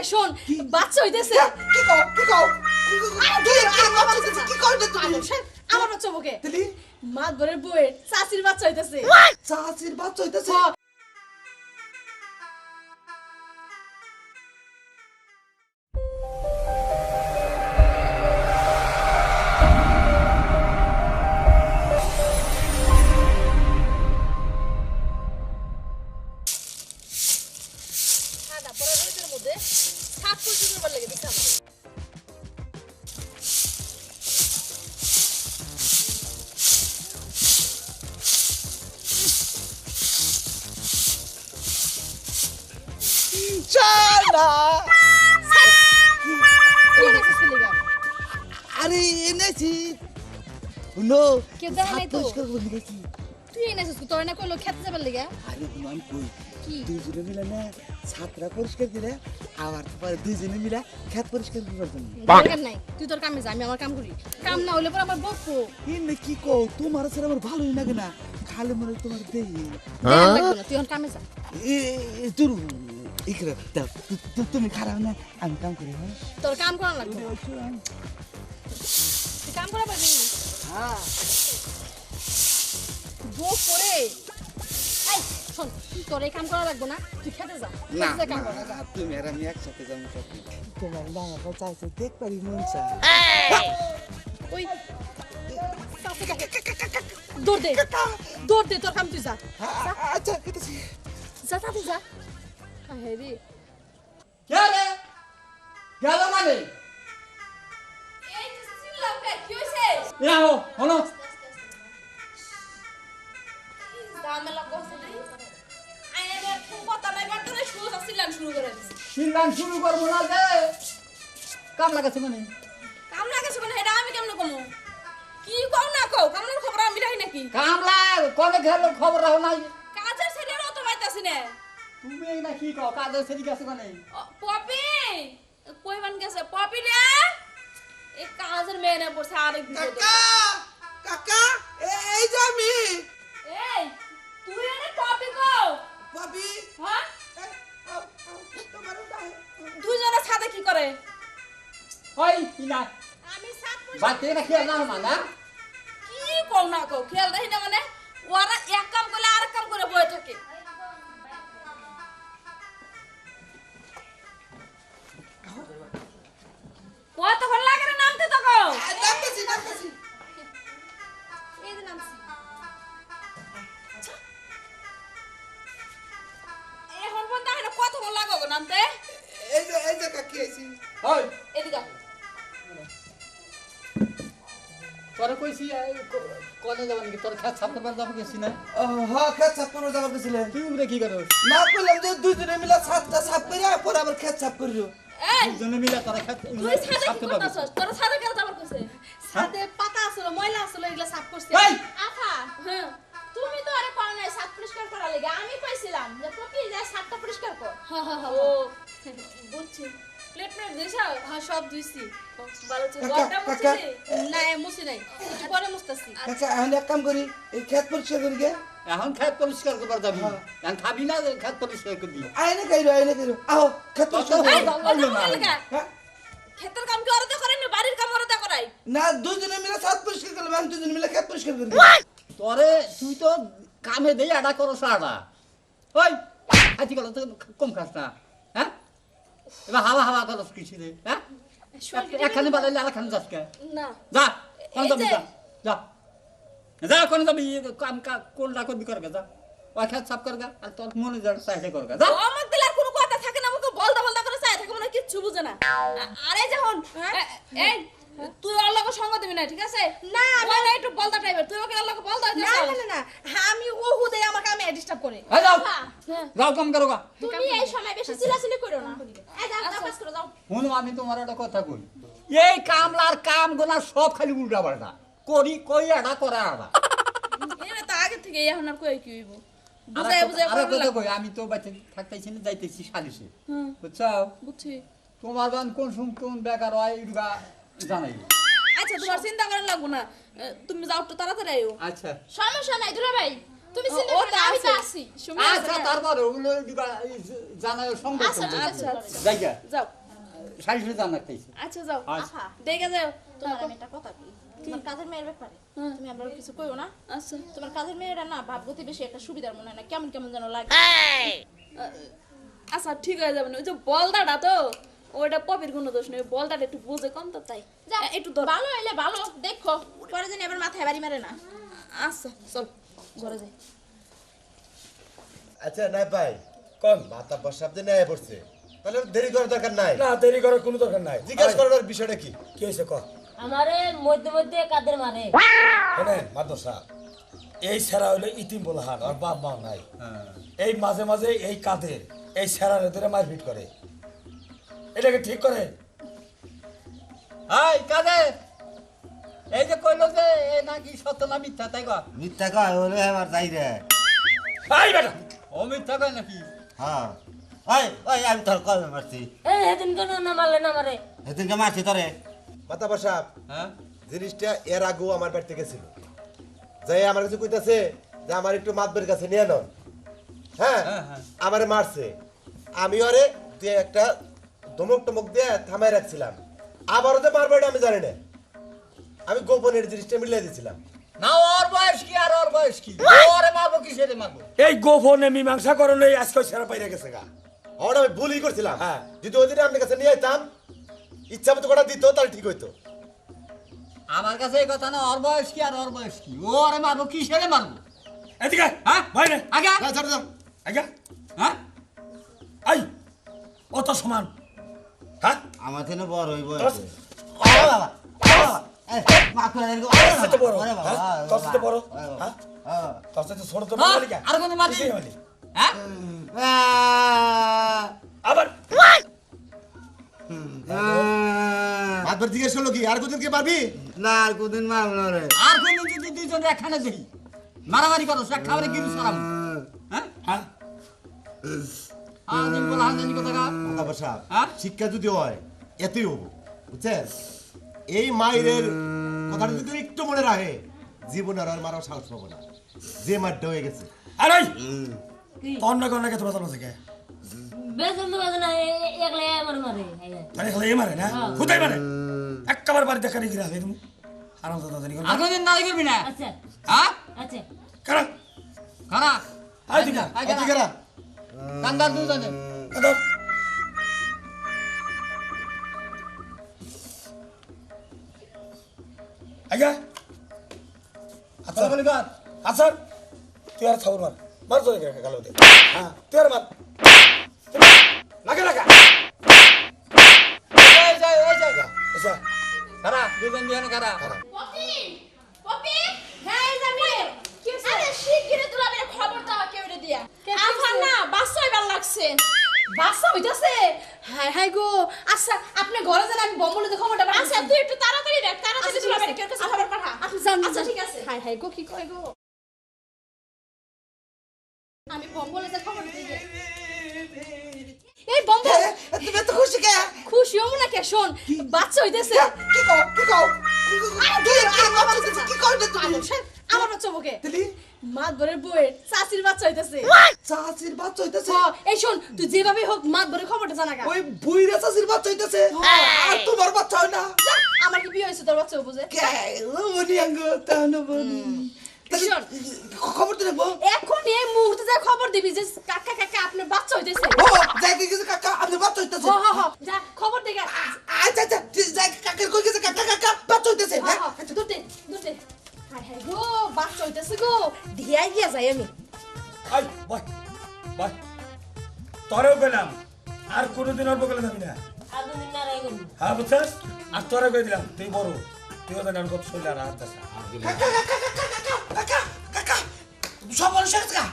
এদিকে শোন বাচ্চা হইতেছে। কি কও কি কও? কি কও? আমার বাচ্চা দিলি? মাতবরের বউয়ের চাচির বাচ্চা হইতেছে। চাচির বাচ্চা হইতাছে? হ্যাঁ। সাদা পরা রোদের মধ্যে সাত ফুল করবার লেগে দিচ্ছে আমার চানা কি এনেছিস কি লেগা? আরে এনেছি হলো কেউ দেয় নাই তো? পরিষ্কার করে গেছি তুই এনেছিস কি? তোর না কইলো খেতে যাবার লেগা আরে তুমি আমি কই কি? দুইজনে মিলে না ছাত্রা পরিষ্কার দিলে আবার পরে দুইজনে মিলে খেত পরিষ্কার করবার জন্য। দরকার নাই তুই তোর কামে যা আমি আমার কাম করি। কাম না হইলে পর আমার বকবো এমনি কি কও? তোমার ছাড়া আমার ভালোই লাগে না। খালি মনে হয় তোমার দেই। তুই আমার কামে যা। তোর ইকরা তুমি খারাপ না আমি কাম করি হ্যাঁ? তোর কাম করা লাগবে। তুই কাম করা পারবি? হ্যাঁ। বক পরে এই শোন তোর এই কাম করা লাগবে না তুই খেতে যা না খেতে যা কাম করা যা। না, তুমি আর আমি একসাথে যাব সাথে তোমার বাবা চাইছে দেখ পারি মন চা ওই। দৌড় দে দৌড় দে তোর কাম তুই যা আচ্ছা কেটেছি। যা তাতে যা। হ্যাঁ রে। গেল মানে? এই চিল্লাম কে কি হইছে? সিল্লান শুরু করব না যে। কাম লাগাছে মানে কাম লাগাছে মানে এটা আমি কেমনে কমু? কি কম না কও কামনার খবর আমি রাখি নাকি? কামলা কবে গেল খবর রাখো নাই। কাজের ছেলের অত পাইতাছি না। তুমি এই না কি কও কাজের সেরি গেছে মানে পপি! কইবান গেছে? পপি রে এই কাজের মেয়ে না পড়ছে আরেক। কাকা! কাকা! এই যে আমি। এই তুই এনে পপি কও। ভাবি হ্যাঁ? দুজনে সাথে কি করে? ওই না? আমি পয়সা বাতে না খেয়াল না কি কও না কও? খেয়াল রাখি না মানে? ওরা এক কাম করলে আর কাম করে বয়ে থাকে। নামতে এই যে এই যে কাকি আইছি ওই এদিকে। তোরে কইছি ক- কনে যাব নাকি তোর খেত সাপ করবার যাব গেছি না ও, হ্যাঁ খেত সাফ করে যাবার গেছিলেন তুই উমরে কি করো না কইলাম যে দুইজনে মিলে ছাদটা সাফ করে পরে আবার খেত সাফ করিও এই দুজনে মিলে তোরা খেত কি করবার করতাছস তোর ছাদে কেন যাবার কইছে ছাদে পাতা আছিল ময়লা আছিল এগুলা সাফ করছে এই! আফা হ্যাঁ তুমি তো আরে পাও পরিষ্কার করা লাগে। আমি পাইছিলাম যে পপি যায় সাতটা পরিষ্কার কর। হ্যাঁ হ্যাঁ হ্যাঁ ও বুঝছি। প্লেট প্লেট দিয়েছা হ্যাঁ সব ধুইছি ভালো ছিল। কাকা, ঘরটা না মুছি নাই। একটু পরে মুছতাছি। কাকা এখন এক কাম করি এই খেত পরিষ্কার করি গে। এখন খেত পরিষ্কার করবার যাবি। হ্যাঁ। এখন খাবি না খেত পরিষ্কার করবি আইনে কাইরো আইনে কাইরো। আও খেত পরিষ্কার করি। এই ওটা ভালো লাগা হ্যাঁ? ক্ষেতের কাম কি না বাড়ির কাম ওরতে করাই? না দুজনে মিলে ছাদ পরিষ্কার করলাম দুজনে মিলে খেত পরিষ্কার করি। তোরে তুই তো কামে দেই আডা করো সাড়া ওই হাতি গেল তো কম খাস না হ্যাঁ? এবার হাওয়া হাওয়া করো কিছু রে হ্যাঁ একখানে বাড়াইলে আর খানে যাস কে? না। যা কোন যাবি যা যা যা। কোন যাবি কাম কা কোনটা করবি করবে যা। ওই খেত সাফ করগা আর তোর মনে যার চাইতে করগা যা। আমার দিলে আর কোনো কথা থাকে না আমাকে বলদা বলদা করে চাই থাকে মানে কিচ্ছু বুঝে না। আরে যখন এই তুই ওর লগে সঙ্গ দিবি না ঠিক আছে? না আমি না একটু বলদা টাইপের তুই ওকে ওর লগে বলদা না না না, না। আমি ওহু দেই আমাকে আমি ডিস্টার্ব করে। এই যাও। যাও কাম করো গা। তুমি এই সময় বেশি চিলাচিলি করো না। এই যাও যাও কাজ করো যাও। শুনো আমি তোমার একটা কথা কই। এই কামলার কাম গোনা সব খালি উল্টা পাল্টা। করি কই আডা করে আডা তো আগে থেকে এখন আর কই কি হইব? আমি তো বাচ্চা থাকতেছি না যাইতেছি সালিশে। বুঝছ? বুঝছি। তোমার গান কোন সুম কোন বেকার হয় জানাই। আচ্ছা তোমার চিন্তা করার লাগবো না। তুমি যাও একটু তাড়াতাড়ি আইও। আচ্ছা। সমস্যা নাই দুলা ভাই। তুমি চিন্তা করো আমি তো আছি। আচ্ছা তারপরে ওগুলো দিবা জানাই সংবাদ আচ্ছা, জায়গা যাও। সাইজে জানাইতেছি আচ্ছা যাও। আচ্ছা। দেখে যাও। তোমার আমি একটা কথা বলি তোমার কাজের মেয়ের ব্যাপারে? হ্যাঁ। তুমি আমরা কিছু কইও না? আচ্ছা। তোমার কাজের মেয়েরা না ভাবগতি বেশি একটা সুবিধার মনে হয় না। কেমন কেমন যেন লাগে। আচ্ছা ঠিক হয়ে যাবে না। ওই যে বলদাটা তো। ওইটা পপির কোনো দোষ নেই বলদাটা একটু বুঝে কম তো তাই। যা, একটু ধর। ভালো হইলে ভালো দেখো পরে জানি আবার মাথায় বাড়ি মারে না। আচ্ছা চল ঘরে যাই। আচ্ছা নাই ভাই কোন মাথা নেয় পড়ছে। তাহলে দেরি করার দরকার নাই। না দেরি করার কোনো দরকার নাই। জিজ্ঞাসা করার বিষয়টা কি? কি হয়েছে ক? আমারে মধ্যে মধ্যে কাদের মারে শোনেন মাদ্রাসা এই সেরা হইল ইতিম বলহান আর বাপ মা নাই এই মাঝে মাঝে এই কাদের এই সেরার ধরে মারপিট করে। এটাকে ঠিক করে। হাই কাজে! এই যে কইলো যে এ নাকি সত্য না মিথ্যা তাই কয়? মিথ্যা কয় হলে আমার যাই রে। আই বেটা! ও মিথ্যা কয় নাকি? হ্যাঁ। ওই ওই আমি তোর কবে মারছি। এই কেন না মারলে না মারে। সেদিনকে মারছি তোরে। মাথা বসা হ্যাঁ? জিনিসটা এর আগেও আমার বাড়িতে গেছিল। যাই আমার কাছে কইতাছে যে আমার একটু মাতবের কাছে নিয়ে নন হ্যাঁ? হ্যাঁ, হ্যাঁ। আমারে মারছে। আমি ওরে দিয়ে একটা ধমক টমক দিয়ে থামাই রাখছিলাম। আবারও যে মারবে এটা আমি জানি না। আমি গোপনের জিনিসটা মিলিয়ে দিছিলাম। না ওর বয়স কি আর ওর বয়স কি? ওরে মারবো কিসেরে মারবো? এই গোপনে মীমাংসা করলে আজকে সেরা পাইরে গেছে গা। ওটা আমি ভুলই করছিলাম। হ্যাঁ। যদি ওই দিনে আপনার কাছে নিয়ে যেতাম ইচ্ছা মতো কটা দিত তাহলে ঠিক হইতো। আমার কাছে এই কথা না ওর বয়স কি আর ওর বয়স কি? ওরে মারবো কিসেরে মারবো? এদিকে হ্যাঁ? ভাই রে আগে। আগে হ্যাঁ? আই অত সমান। হ্যাঁ? আমার থেকে বড়। হইব হ্যাঁ? হ্যাঁ? হ্যাঁ। আবার? আহ, মাতবার জিজ্ঞেস করল কি? আর কোনদিন কে পারবি? না আর কোনদিন মারব না রে। আর কোন যদি দুইজন একখানে দেখি। মারামারি করো সে খাবারে গিরি সরাম হ্যাঁ। হ্যাঁ? কথা বসা হ্যাঁ? শিক্ষা যদি হয় এতই হব বুঝছেন এই মায়ের কথাটা যদি একটু মনে রাখে জীবন আর আর মারার সাহস পাবো না। যে মারটা হয়ে গেছে। আরে তোর না কোন না কে তোর থেকে মারে মারে মারে একবার বাড়ি দেখা রেখে রাখে তুমি? আরাম দাদা জানি আর কোনদিন নাই করবি না? আচ্ছা। হ্যাঁ? আচ্ছা। কারণ খানা আয় দিকা। আয় এদিকে খানা রাখ। কান্দার দুজনে দাদা আজ্ঞা আচ্ছা বলি কর আচ্ছা তুই আর থাউর মার। মার দেখে গালো দে হ্যাঁ। তুই আর মার। লাগে লাগা এই দুজন দিয়ে পপি পপি হ্যাঁ এই যাবি কি হইছে আরে শিগগিরই তোলা মেরে খবর দাও কেউ রে দিয়া আফার না বাচ্চা লাগছে। বাচ্চা হইতাছে। হাই হাই গো। আচ্ছা আপনি ঘরে যান আমি বম্বলে খবরটা আচ্ছা তুই একটু তাড়াতাড়ি দেখ তাড়াতাড়ি আচ্ছা, তোলা ঠিক মেরে আছে। কেউ কাছে খবর পাঠা আপনি জান আচ্ছা ঠিক আছে। হাই হাই গো কি কয় গো? আমি বম্বলে যা খবর দিই এই বম্ব! তুমি এত খুশি কে? খুশি হব না কে? শোন বাচ্চা হইতেছে। কি? কও? কি কও? কি কও পাগল, শোন, আমার বাচ্চা বকে ভরের বউয়ের চাচির বাচ্চা হইতেছে। চাচির বাচ্চা হইতেছে? এই শোন তুই যেভাবে হোক খবরটা জানা গা। ওই বুইরা চাচির বাচ্চা হইতেছে? আর তোমার বাচ্চা হয় না? আমার কি বিয়ে হয়েছে তোর বাচ্চা বুঝে? কে? লবণী আঙ্গ তাহলে বনি খবর তো এখন এই মুহূর্তে যা খবর দিবি যে কাকা কাকা আপনার বাচ্চা হইতেছে। ও কাকা। আমি। আই বাই বাই তোরেও গেলাম। আর কোনোদিন অল্প গেলে যাবি না। হ্যাঁ বুঝছিস? আর তোরা কই দিলাম? তুই বড়। তুই ওদের নাম কত শৈল আর হাত দাস সব মানুষ কাকা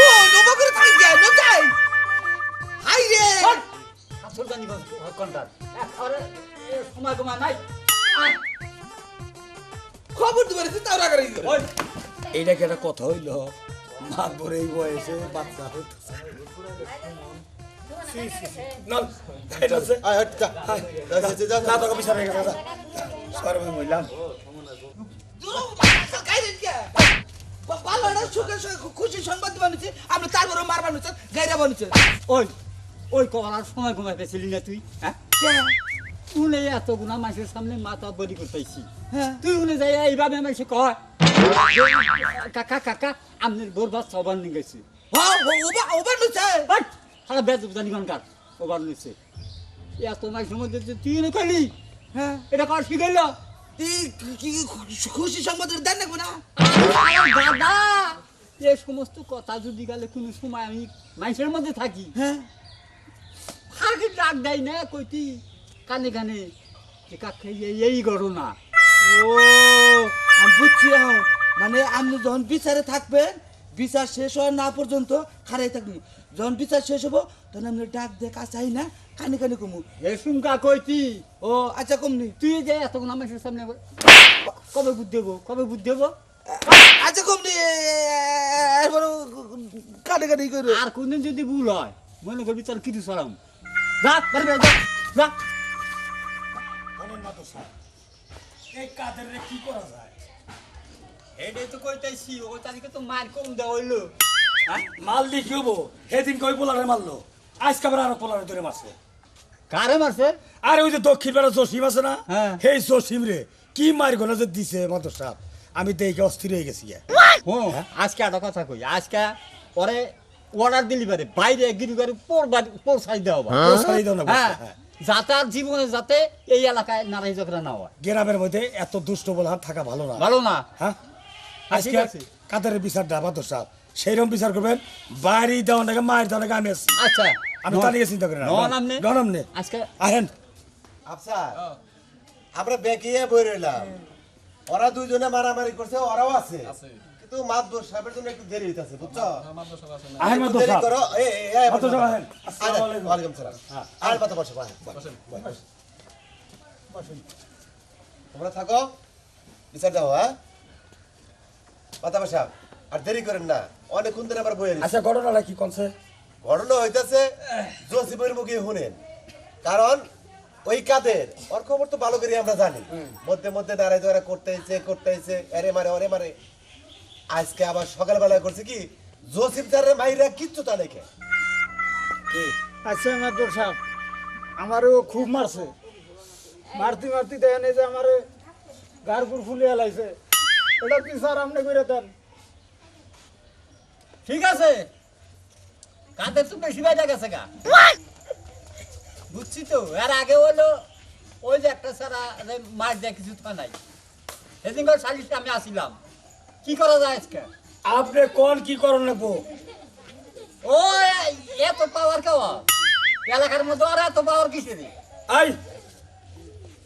ও নবা করে থাকি গে ন যাই হাই রে। আসল জানি কোনটা আরে সময় কমা নাই। খবর দিবারে তুই তাওরা করে। ওই এইটা কি একটা কথা হইল? মা ধরে এই বয়সে বাচ্চা হয়ে আমি খুশি সংবাদ বানিয়েছে তারপরে মার গাইরা ওই ওই সময় ঘুমাই পেয়েছিলি না তুই হ্যাঁ? উনি এত গুণা মাসের সামনে মাথা বলি করতেছি হ্যাঁ। তুই উনি যাই এইভাবে মাসে কয়। কাকা কাকা আমনের বোরবার সবার নিয়ে গেছি। ওবা ওবা নিছে। সারা বেজ জানি কার ওবার নিচ্ছে এত মাসের মধ্যে তুই খালি হ্যাঁ। এটা কার শিখাইল? খুশি সংবাদ দেন না না দাদা এই সমস্ত কথা যদি গেলে কোনো সময় আমি মাইসের মধ্যে থাকি। হ্যাঁ। আগে ডাক দেয় না কইতি কানে কানে কাকে এই ঘটনা। ও আমি বুঝছি এখন। মানে আপনি যখন বিচারে থাকবেন বিচার শেষ হওয়ার না পর্যন্ত খারাই থাকবেন যখন বিচার শেষ হব তখন আপনি ডাক কাছে আই না কানে কানে কমু। এ সুমকা কইতি? ও আচ্ছা কমনি। তুই যে এত গুণা মাসের সামনে কবে বুদ্ধি দেবো কবে বুদ্ধি দেবো আচ্ছা কমনি এরপর কানে কানে করে আর কোনদিন যদি ভুল হয় মনে করবি বিচার কিছু সরাম। যা বাড়ি যা যা। এই কাদের রে কি করা যায়? এটাই তো কইতাইছি ও তারিখে তো মার কম দেওয়া হইল। হ্যাঁ? মাল দিয়ে কি হব? সেদিন কই পোলারে মারলো? আজকে আবার আরও পোলারে ধরে মারছে। কারে মারছে? আর ওই যে দক্ষিণ বেলা জসিম আছে না? হ্যাঁ। সেই জসিম রে কি মার গোনা যে দিছে মাদর আমি দেখে অস্থির হয়ে গেছি গিয়া। আজকে একটা কথা কই আজকে পরে অর্ডার দিলি পারে বাইরে গিরি করে পড়বার পৌঁছাই দেওয়া বা। পৌঁছাই হ্যাঁ হ্যাঁ। যাতে আর জীবনে যাতে এই এলাকায় নারাই ঝগড়া না হয়। গ্রামের মধ্যে এত দুষ্ট বলহান থাকা ভালো না। ভালো না। হ্যাঁ হ্যাঁ, আজকে আছে। কাদের বিচারটা মাদর সাহেব সেইরকম বিচার করবেন বাড়ি দেওয়া নাকি মায়ের দেওয়া নাকি আমি আসছি আচ্ছা। আমি তা নিয়ে চিন্তা করি না। নন আমনে? আজকে আহেন আচ্ছা আমরা বেঁকিয়ে বই রইলাম। ওরা দুইজনে মারামারি করছে ওরাও আছে। কিন্তু মাদবর সাহেবের জন্য একটু দেরি হইতাছে বুঝছ? আহেন দেরি সাহেব। করো। এই এই এই সাহেব আহেন। আচ্ছা, আসসালামু আলাইকুম। ওয়ালাইকুম সালাম। আর কথা বসো বসেন। বসেন। তোমরা থাকো। বিচার দাও হ্যাঁ? কথা বসা আর দেরি করেন না। অনেকক্ষণ ধরে আবার বইয়ে আচ্ছা ঘটনাটা কি কনছে ঘটনা হইতাছে জসিমের মুখে শুনেন। কারণ ওই কাদের ওর খবর তো ভালো করে আমরা জানি। মধ্যে মধ্যে দাঁড়াই দাঁড়া করতেছে করতেছে এরে মারে ওরে মারে। আজকে আবার সকালবেলা করছে কি জসিম স্যারের মাইরা কিচ্ছু তা দেখে আচ্ছা মাদর সাহেব আমারও খুব মারছে। মারতি মারতি দেখেন এই যে আমার গারগুর ফুলিয়া লাইছে। কি স্যার আপনি করে দেন? ঠিক আছে। কাদের তো বেশি বাইরে গেছে গা। বুঝছি তো এর আগে হলো ওই যে একটা সারা মার দেয় কিছু তো নাই। সেদিন করে সালিশে আমি আসিলাম। কি করা যায় আজকে? আপনি কোন কি করন নেব ও এত পাওয়ার কেউ এলাকার মধ্যে আর এত পাওয়ার কিসের? আই!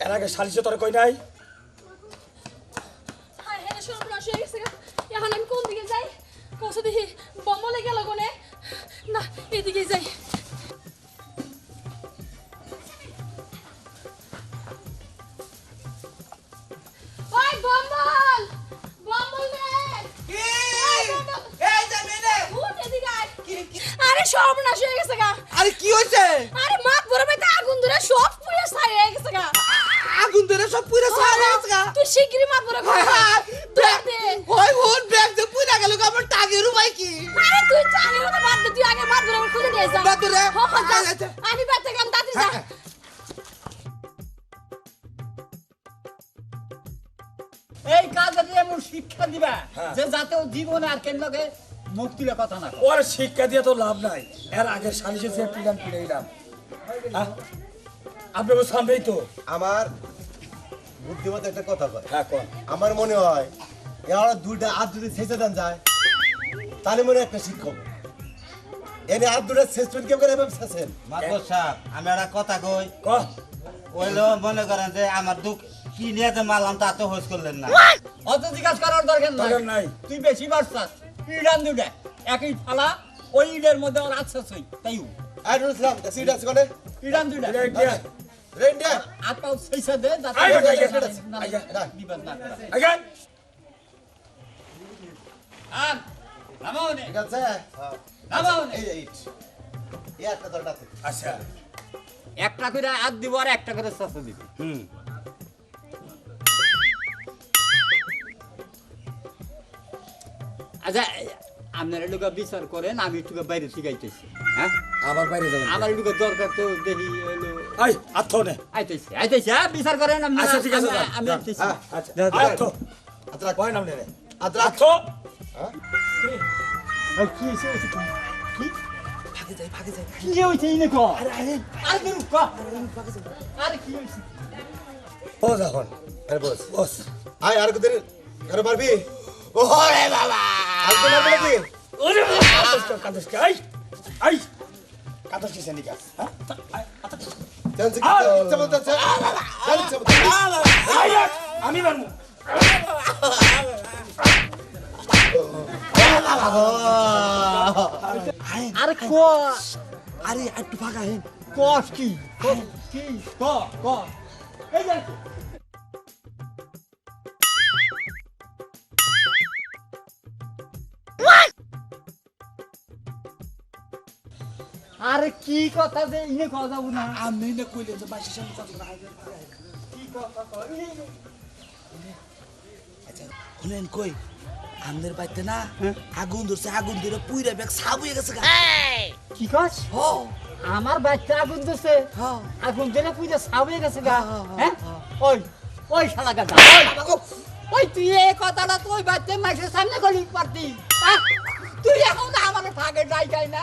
এর আগে সালিশে তোর কই নাই হ্যাঁ হ্যাঁ সর্বনাশ হয়ে গেছে গা। এখন আমি কোন দিকে যাই দেখি বমলে গেল কোনে? না এদিকে যাই। আরে সর্বনাশ হয়ে গেছে গা। আরে কি হয়েছে? আরে মাত বড় ভাই আগুন ধরে সব পুড়ে ছাই হয়ে গেছে গা। আগুন ধরে সব পুরো সারা গেছে গা। তুই শিগগিরই মাত বড় ঘর খুঁজে নিয়ে যা বাদ দে রে। হো, হো, যা। আমি বাদ থেকে আমি যা এই কাজে এমন শিক্ষা দিবা যে যাতে ও আর কেন লগে মুখ তুলে কথা না ওর শিক্ষা দিয়ে তো লাভ নাই। এর আগে সালিশে যে পিলাম পিলাইলাম? সামনেই তো। আমার বুদ্ধিমতো একটা কথা কয়। হ্যাঁ কোন আমার মনে হয় এরা দুইটা আর যদি ছেঁচে দেন যায়। তাহলে মনে হয় একটা শিক্ষক। এনে আর দুটা শেষমেন্ট কেমন করে শেষেন মাদর সাহেব আমি একটা কথা কই। ক? কইলো মনে করেন যে আমার দুঃখ কি নিয়ে যে মারলাম তা তো হোস করলেন না। অত জিজ্ঞাসা করার দরকার নাই। নাই। তুই বেশি বাড়ছাস ইডান দুটা একই ফালা ওই ইডের মধ্যে ওর আচ্ছা সই। তাই আর রুসলাম আছে কোনে? ইডান দুটা এটা দিয়া। রেন্ডে হাত পাও সেইসা দে বিপদ না আগে আর নামাও নে ঠিক আছে? এই এই এই একটা আচ্ছা। একটা করে হাত দিব আর একটা করে শাস্তি দিব। হুম। আচ্ছা আপনারা লোক বিচার করেন আমি একটু বাইরে শিখাইতেছি। হ্যাঁ? আবার বাইরে যাবেন। আমার একটু দরকার তো দেখি আই আত্ম নে। আইতেছি আইতেছি হ্যাঁ বিচার করেন আপনারা আচ্ছা, ঠিক আছে, আমি-। আইতেছি হ্যাঁ, আচ্ছা। আত্ম আদ্রা কয় নাম নে আদ্রা আত্ম এই, কি হয়েছে হয়েছে কি? কি ভাগে যাই ভাগে যাই কি হয়েছে ইনে ক আরে আরে আরে ক। আরে কি হয়েছে ও যখন আরে বস বস আয় আর কদিন আরে মারবি ওরে বাবা আর তো মারবি নাকি ওরে কাদস কাদস আই আই কাদস কি হ্যাঁ জানছি কি আমি মারমু আরে ক আরে একটু ফাঁকা হেন কস কি ক- কি আরে কি কথা যে ইনে কথা যাব আমি না কইলে যে বাসের সামনে কথা কি কথা কয়? ইনে- আচ্ছা কই আমাদের বাড়িতে না আগুন ধরছে আগুন ধরে পুইরা ব্যাগ সাব হয়ে গেছে গা। কি কস? হ। আমার বাচ্চা আগুন হ্যাঁ আগুন দিলে পুজো সাবয়ে গেছে গা হ্যাঁ, হ্যাঁ, হ্যাঁ ওই ওই শালা গাদা ওই। তুই এই কথাটা তুই বাচ্চা মাসের সামনে গলি পারতি হ্যাঁ? তুই এখন আমার ফাঁকে যাই যাই না?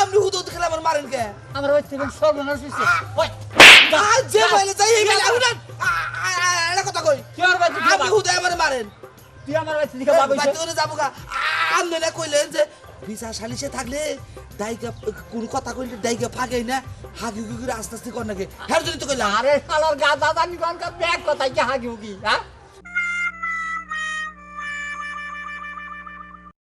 আপনি হুদো দেখলে আমার মারেন কে? আমার ওই সর্বনাশ ওই যে বলে যাই এই কই? আপনি হুদো আমার মারেন। তুই আমার বাচ্চা দিকে বাবা বাড়িতে যাব গা আপনি কইলেন যে ভিসা সালিশে থাকলে দাইকা কোন কথা কইলে দাইকা ফাগে না হাগি করে আস্তে আস্তে কর নাকি। হ্যাঁ যদি তো কইলাম। আরে শালার দাদা নিগন কা ব্যাগ কথা কি হাগি হুগি হ্যাঁ?